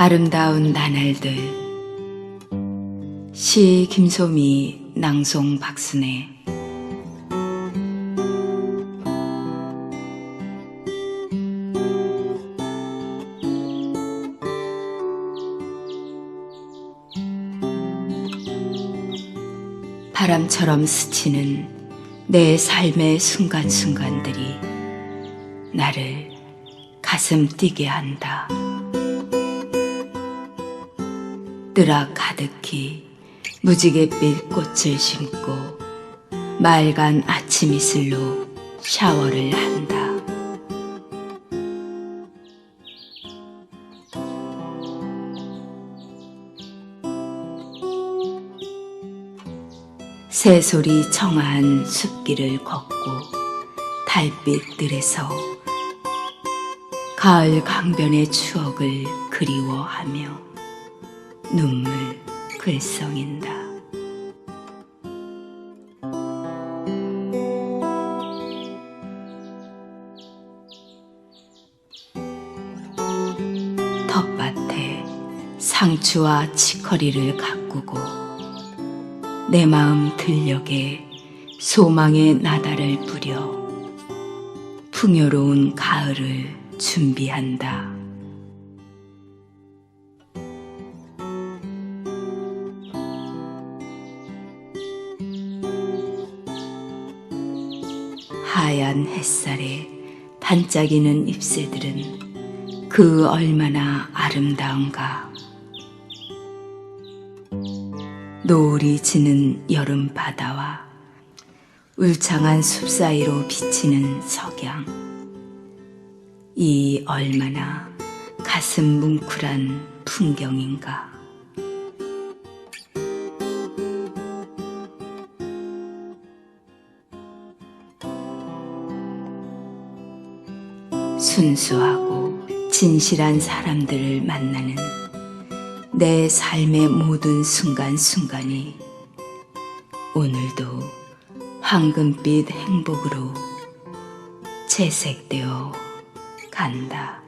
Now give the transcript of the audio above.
아름다운 나날들 시 김소미 낭송 박순애 바람처럼 스치는 내 삶의 순간순간들이 나를 가슴 뛰게 한다. 뜨락 가득히 무지갯빛 꽃을 심고 맑은 아침 이슬로 샤워를 한다. 새소리 청아한 숲길을 걷고 달빛들에서 가을 강변의 추억을 그리워하며 눈물 글썽인다. 텃밭에 상추와 치커리를 가꾸고 내 마음 들녘에 소망의 나다를 뿌려 풍요로운 가을을 준비한다. 하얀 햇살에 반짝이는 잎새들은 그 얼마나 아름다운가. 노을이 지는 여름 바다와 울창한 숲 사이로 비치는 석양. 이 얼마나 가슴 뭉클한 풍경인가. 순수하고 진실한 사람들을 만나는 내 삶의 모든 순간순간이 오늘도 황금빛 행복으로 채색되어 간다.